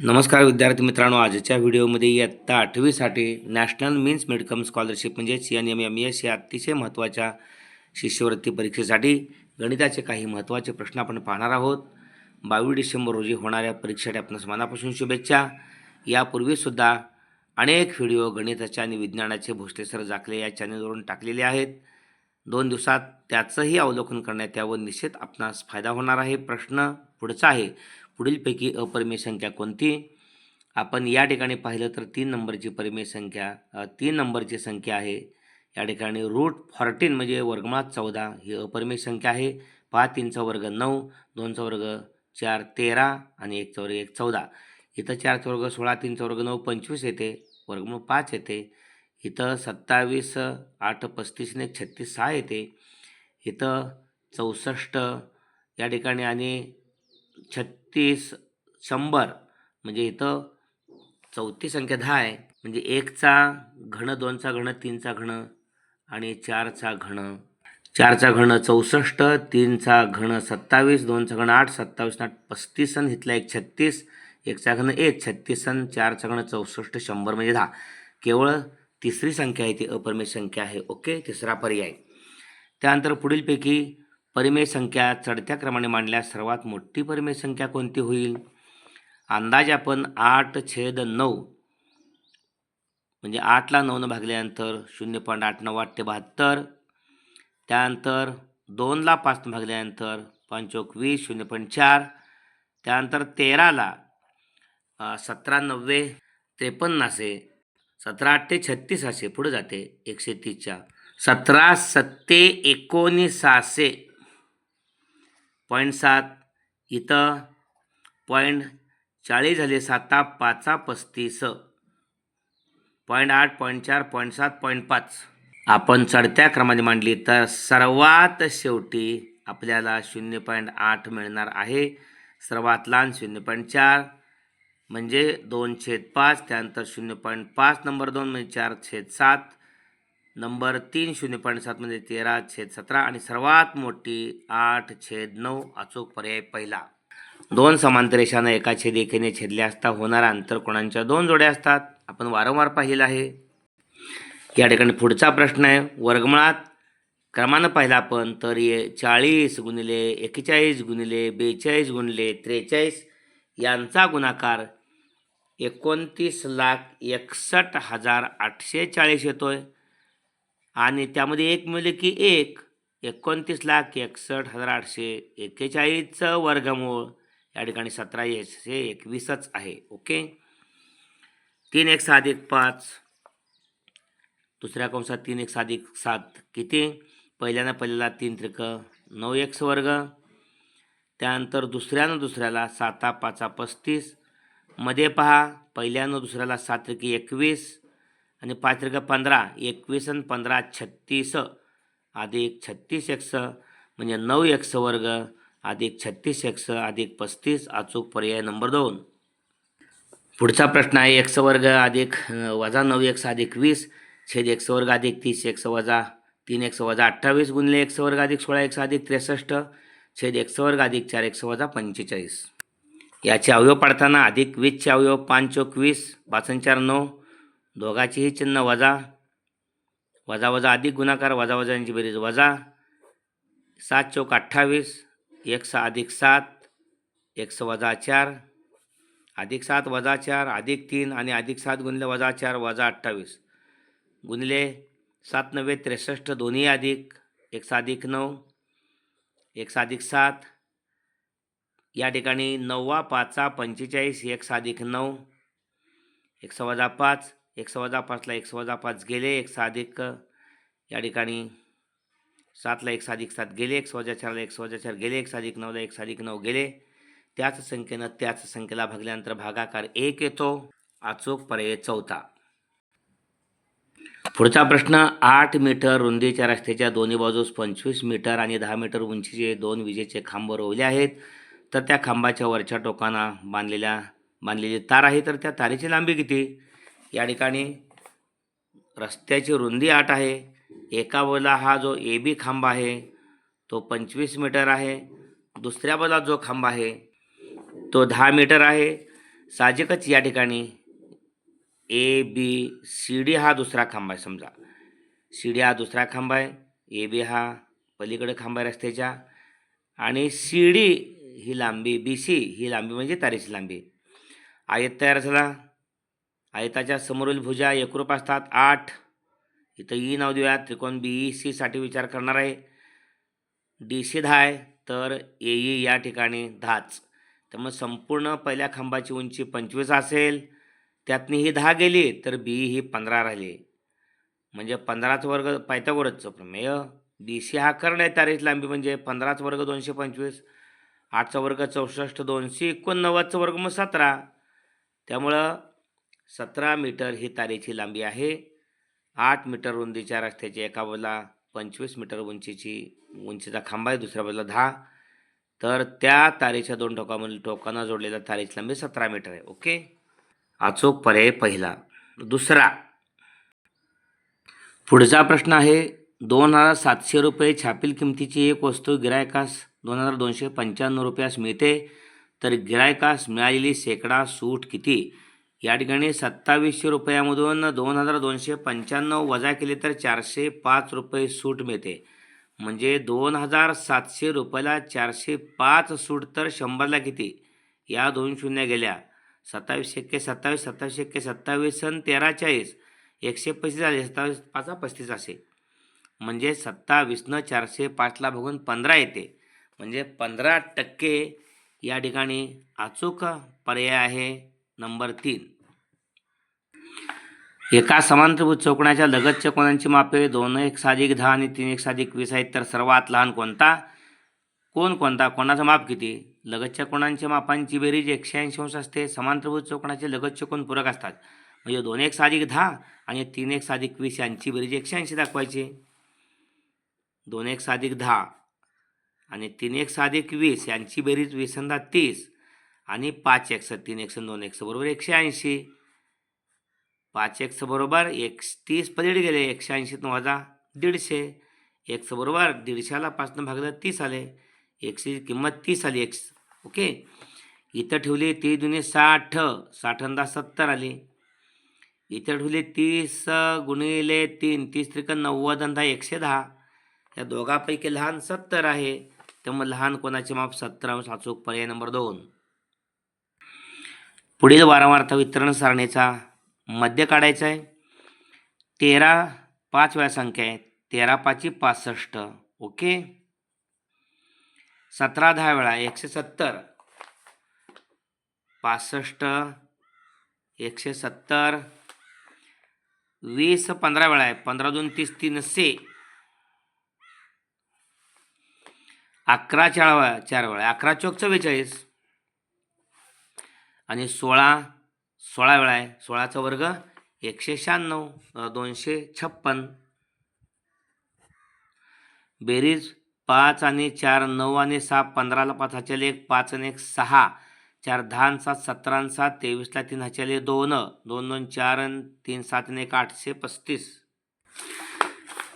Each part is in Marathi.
नमस्कार विद्यार्थी मित्रांनो आजच्या व्हिडिओमध्ये इयत्ता आठवीसाठी national means merit cum scholarship म्हणजेच एन एम एम एस या अतिशय महत्त्वाच्या शिष्यवृत्ती परीक्षेसाठी गणिताचे काही महत्त्वाचे प्रश्न आपण पाहणार आहोत. बावीस डिसेंबर रोजी होणाऱ्या परीक्षेसाठी आपणास मनापासून शुभेच्छा. यापूर्वीसुद्धा अनेक व्हिडिओ गणिताचे आणि विज्ञानाचे भोसले सर जाखले या चॅनलवरून टाकलेले आहेत. दोन दिवसात त्याचंही अवलोकन करण्यात यावं निश्चित आपणास फायदा होणार आहे. प्रश्न पुढचा आहे पुढीलपैकी अपरिमेय संख्या कोणती? आपण या ठिकाणी पाहिलं तर तीन नंबरची परिमेय संख्या तीन नंबरची संख्या आहे. या ठिकाणी रूट फॉर्टीन म्हणजे वर्गमात चौदा ही अपरिमेय संख्या आहे. पहा तीनचा वर्ग नऊ दोनचा वर्ग चार तेरा आणि एकचा वर्ग एक चौदा. इथं चारचा वर्ग सोळा तीनचा वर्ग नऊ पंचवीस येते. वर्गमूळ पाच येते. इथं सत्तावीस आठ पस्तीस आणि एक छत्तीस सहा येते. इथं चौसष्ट या ठिकाणी आणि छत्तीस शंभर म्हणजे इथं चौथी संख्या दहा आहे. म्हणजे एकचा घन दोनचा घन तीनचा घन आणि चारचा घन. चारचा घन चौसष्ट तीनचा घन सत्तावीस दोनचा घन आठ सत्तावीस आठ पस्तीस आणि इथला एक छत्तीस एकचा घन एक छत्तीस आणि चारचा घन चौसष्ट शंभर म्हणजे दहा. केवळ तिसरी संख्या आहे ती अपरिमेय संख्या आहे ओके? तिसरा पर्याय. त्यानंतर पुढीलपैकी परिमेय संख्या चढत्या क्रमाने मांडल्यास सर्वात मोठी परिमेय संख्या कोणती होईल? अंदाज आपण आठ छेद नऊ म्हणजे आठला नऊनं भागल्यानंतर शून्य पॉईंट आठ नऊ आठ ते बहात्तर त्यानंतर दोनला पाचनं भागल्यानंतर पंचोक वीस शून्य पॉईंट चार त्यानंतर तेराला सतरा नव्वे त्रेपन्न असे सतरा आठ ते छत्तीस असे पुढे जाते एकशे तीसच्या. सतरा सत्ते एकोणीसाशे पॉईंट सात इथं. पॉईंट चाळीस झाले साता पाचा पस्तीस. पॉईंट आठ पॉईंट चार पॉईंट सात पॉईंट पाच. आपण चढत्या क्रमाने मांडली तर सर्वात शेवटी आपल्याला शून्य पॉईंट आठ मिळणार आहे. सर्वात लहान शून्य पॉईंट चार म्हणजे दोन छेद पाच त्यानंतर शून्य पॉईंट पाच नंबर दोन म्हणजे चार छेद सात. नंबर तीन शून्य पॉईंट सात म्हणजे तेरा छेद सतरा आणि सर्वात मोठी आठ छेद नऊ अचूक पर्याय पहिला. दोन समांतर रेषांना एका छेद एकेने छेदले असता होणारा अंतर कोणांच्या दोन जोड्या असतात? आपण वारंवार पाहिलं आहे. या ठिकाणी पुढचा प्रश्न आहे. वर्गमुळात क्रमानं पाहिला आपण तर ये चाळीस गुणिले एक्केचाळीस गुणिले बेचाळीस गुणिले त्रेचाळीस यांचा गुणाकार एकोणतीस लाख एकसष्ट हजार आठशे चाळीस येतो आहे आणि त्यामध्ये एक मिळले की एक एकोणतीस लाख एकसष्ट हजार आठशे एक्केचाळीसचं वर्गमूळ. या ठिकाणी सतरा एकशे एकवीसच आहे ओके? तीन एक अधिक पाच. दुसऱ्या कंसात तीन एक साधिक सात किती? पहिल्यानं पहिल्याला तीन त्रिक नऊ एक्स वर्ग. त्यानंतर दुसऱ्यानं दुसऱ्याला साता पाचा पस्तीस. मध्ये पहा पहिल्यानं दुसऱ्याला सात त्रिकी एकवीस. आणि पाच त्रिक पंधरा एकवीस आणि पंधरा छत्तीस. अधिक छत्तीस एक्स म्हणजे नऊ एक्स वर्ग अधिक छत्तीस एक्स अधिक पस्तीस अचूक पर्याय नंबर दोन. पुढचा प्रश्न आहे एक्स वर्ग अधिक वजा नऊ एक्स अधिक वीस छेद एक्स वर्ग अधिक तीस एक्स वजा तीन एक्स वजा अठ्ठावीस गुणले एक्स वर्ग अधिक सोळा एक्स अधिक त्रेसष्ट छेद एक्स वर्ग अधिक चार एक्स वजा पंचेचाळीस. याचे अवयव पाडताना अधिक वीसचे अवयव पाच चोक वीस पाचन चार नऊ दोघाचेही चिन्ह वजा. वजा वजा अधिक गुणाकार वजा वजा यांची बेरीज वजा. सात चौक अठ्ठावीस एक सहा अधिक सात एक स वजा चार. अधिक सात वजा चार अधिक तीन आणि अधिक सात गुणले वजा चार वजा अठ्ठावीस. गुणले सात नव्वे त्रेसष्ट दोन्ही अधिक एक अधिक नऊ एक अधिक सात. या ठिकाणी नववा पाचा पंचेचाळीस एक अधिक नऊ एक वजा पाच एक वजा पाचला एक वजा पाच गेले एक अधिक या ठिकाणी सातला एक अधिक सात गेले एक वजा चारला एक वजा चार गेले एक अधिक नऊला एक अधिक नऊ गेले. त्याच संख्येनं त्याच संख्येला भागल्यानंतर भागाकार एक येतो अचूक पर्याय चौथा. पुढचा प्रश्न आठ मीटर रुंदीच्या रस्त्याच्या दोन्ही बाजूस पंचवीस मीटर आणि दहा मीटर उंचीचे दोन विजेचे खांब रोवले आहेत. तर त्या खांबाच्या वरच्या टोकांना बांधलेल्या बांधलेली तार आहे. तर त्या तारेची लांबी किती? या ठिकाणी रस्त्याची रुंदी आठ आहे. एका बाजूला हा जो ए बी खांब आहे तो पंचवीस मीटर आहे. दुसऱ्या बाजूला जो खांब आहे तो दहा मीटर आहे. साहजिकच या ठिकाणी ए बी सी डी हा दुसरा खांब आहे समजा. सी डी हा दुसरा खांब आहे ए बी हा पलीकडे खांब आहे रस्त्याच्या. आणि सी डी ही लांबी बी सी ही लांबी म्हणजे तारेची लांबी. आयत तयार झाला. आयताच्या समोरील भुजा एकरूप असतात. आठ. इथं ई नाव देऊया त्रिकोण बी ई सीसाठी विचार करणार आहे. डी सी दहा आहे तर ए ई या ठिकाणी दहाच. त्यामुळे संपूर्ण पहिल्या खांबाची उंची पंचवीस असेल. त्यातनी ही दहा गेली तर बी ही पंधरा राहिली. म्हणजे पंधराच वर्ग पायथागोरसचं प्रमेय म्हणजे बी सी हा कर्ण आहे तारीख लांबी म्हणजे पंधराच वर्ग दोनशे पंचवीस. आठचा वर्ग चौसष्ट दोनशे एकोणनव्वदचा वर्ग मग सतरा. त्यामुळं सतरा मीटर ही तारेची लांबी आहे. आठ मीटर रुंदीच्या रस्त्याच्या एका बाजूला पंचवीस मीटर उंचीची उंचीचा खांब आहे दुसऱ्या बाजूला दहा. तर त्या तारेच्या दोन टोकामधील टोकांना जोडलेल्या तारेची लांबी सतरा मीटर आहे ओके? अचूक पर्याय पहिला. दुसरा. पुढचा प्रश्न आहे दोन हजार सातशे रुपये छापील किमतीची एक वस्तू गिरायकास दोन हजार दोनशे पंच्याण्णव रुपयास मिळते. तर गिरायकास मिळालेली शेकडा सूट किती? या ठिकाणी सत्तावीसशे रुपयामधून दोन हजार दोनशे पंच्याण्णव वजा केले तर चारशे पाच रुपये सूट मिळते. म्हणजे दोन हजार सातशे रुपयाला चारशे पाच सूट तर शंभरला किती? या दोन शून्य गेल्या. सत्तावीस एक्के सत्तावीस सत्तावीस एक्के सत्तावीस आणि तेरा चाळीस. एकशे पस्तीस आले सत्तावीस पाचा पस्तीस असे. म्हणजे सत्तावीसनं चारशे पाचला बघून पंधरा येते. म्हणजे पंधरा टक्के या ठिकाणी अचूक पर्याय आहे. नंबर तीन. एका समांतरभूत चौकणाच्या लगतच्या कोणांची मापे? दोन एक साधिक दहा आणि तीन एक साधिक वीस आहेत. तर सर्वात लहान कोणता? कोण कोणता? कोणाचं माप किती? लगतच्या कोणांच्या मापांची बेरीज एकशे ऐंशी अंश असते. समांतरभूत चौकणाचे लगतचे कोण पूरक असतात? म्हणजे दोन एक साधिक दहा आणि तीन एक साधिक वीस यांची बेरीज एकशे ऐंशी दाखवायची. दोन एक साधिक दहा आणि तीन एक साधिक वीस यांची बेरीज वीसंदा तीस. आणि पाच एक्स तीन एक्स दोन एक्स बरोबर एकशे ऐंशी. पाच एक्स बरोबर एक तीस पलीड गेले एकशे ऐंशीतून वजा दीडशे. एक्स बरोबर दीडशेला पाचनं भागलं तीस आले. एकशेची किंमत तीस आली एक्स. ओके? इथं ठेवली ती दुने साठ. साठ अंदा सत्तर आली. इथं ठेवली तीस गुणिले तीन तीस त्रिकन नव्वद अंदा एकशे दहा. या दोघापैकी लहान सत्तर आहे. त्यामुळे लहान कोणाचे माप? सत्तर अंश अचूक पर्याय नंबर दोन. पुढील वारंवारता वितरण सारणीचा मध्य काढायचा आहे. तेरा पाच वेळा संख्या आहे तेरा पाचशे पासष्ट. ओके? सतरा दहा वेळा. एकशे सत्तर. पासष्ट. एकशे सत्तर. वीस पंधरा वेळा आहे. पंधरा दोन तीस तीनशे अकरा चार वेळा चार वेळा. अकरा चौक चव्वेचाळीस. आणि सोळा सोळा वेळा आहे. सोळाचा वर्ग एकशे शहाण्णव दोनशे छप्पन. बेरीज पाच आणि चार नऊ आणि सहा पंधराला पाच हाच्याले एक पाच आणि एक सहा. चार दहा आणि सात सतरा आणि सात तेवीसला तीन हाच्याले दोन. दोन दोन चार आणि तीन सात आणि एक आठशे पस्तीस.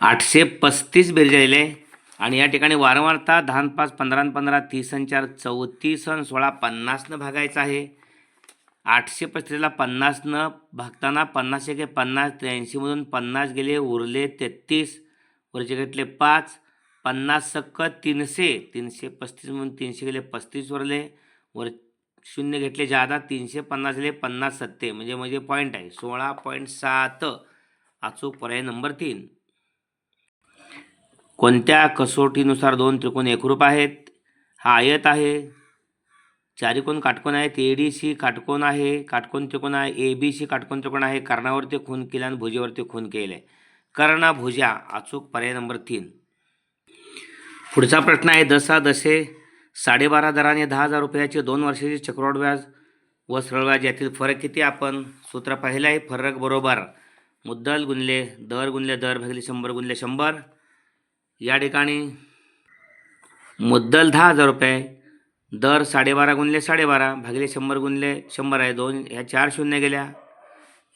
आठशे पस्तीस बेरीज आलेले आहे. आणि या ठिकाणी वारंवारता दहा पाच पंधरा पंधरा तीस आणि चार चौतीस आणि सोळा पन्नासनं भागायचं आहे. आठशे पस्तीसला पन्नासनं भागताना पन्नास एके पन्नास त्र्याऐंशीमधून पन्नास गेले उरले तेहतीस. वरचे घेतले पाच. पन्नास सक्क तीनशे. तीनशे पस्तीसमधून तीनशे गेले पस्तीस उरले. वर शून्य घेतले जादा तीनशे पन्नास गेले पन्नास सत्ते. म्हणजे म्हणजे पॉईंट आहे. सोळा पॉईंट सात. अचूक पर्याय नंबर तीन. कोणत्या कसोटीनुसार दोन त्रिकोण एकरूप आहेत? हा आयत आहे. चारिकोण काटकोण आहे आहेत ए डी सी काटकोन आहे काटकोन त्रिकोण आहे ए बी सी काटकोन त्रिकोण आहे कर्णावरती खून केला आणि भुजेवरती खून केले. कर्णा भुजा अचूक पर्याय नंबर तीन. पुढचा प्रश्न आहे दसा दसे साडेबारा दराने दहा हजार रुपयाचे दोन वर्षाचे चक्रवाढ व्याज व सरळ व्याज यातील फरक किती आपण? सूत्र पाहिलं आहे फरक बरोबर. मुद्दल गुणले दर गुणले दर भागले शंभर गुणले शंभर. या ठिकाणी मुद्दल दहा हजार रुपये दर साडेबारा गुणले साडेबारा भागिले शंभर गुणले शंभर आहे. दोन ह्या चार शून्य गेल्या.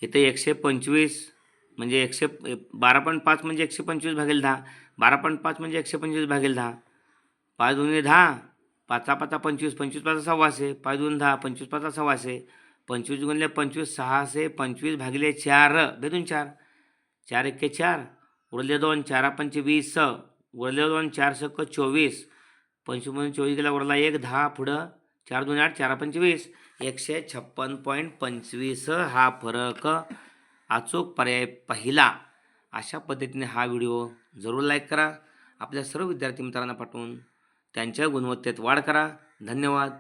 इथे एकशे पंचवीस म्हणजे एकशे बारा पॉईंट पाच म्हणजे एकशे पंचवीस भागेल दहा. बारा पॉईंट पाच म्हणजे एकशे पंचवीस भागेल दहा. पाच दोन्ही दहा पाचा पाचा पंचवीस पंचवीस पाचा सव्वाशे पाच दोन दहा पंचवीस पाचा सव्वाशे पंचवीस गुणले पंचवीस सहाशे पंचवीस भागिले चार. बेदून चार. चार एक्के चार उरले दोन चारा पंचवीस वीस उरले दोन चार सक चोवीस पंचवीसमधून चोवीस गेला उरला एक दहा पुढं चार दोन आठ चारा पंचवीस. एकशे छप्पन पॉईंट पंचवीस हा फरक अचूक पर्याय पहिला. अशा पद्धतीने हा व्हिडिओ जरूर लाईक करा. आपल्या सर्व विद्यार्थी मित्रांना पाठवून त्यांच्या गुणवत्तेत वाढ करा. धन्यवाद.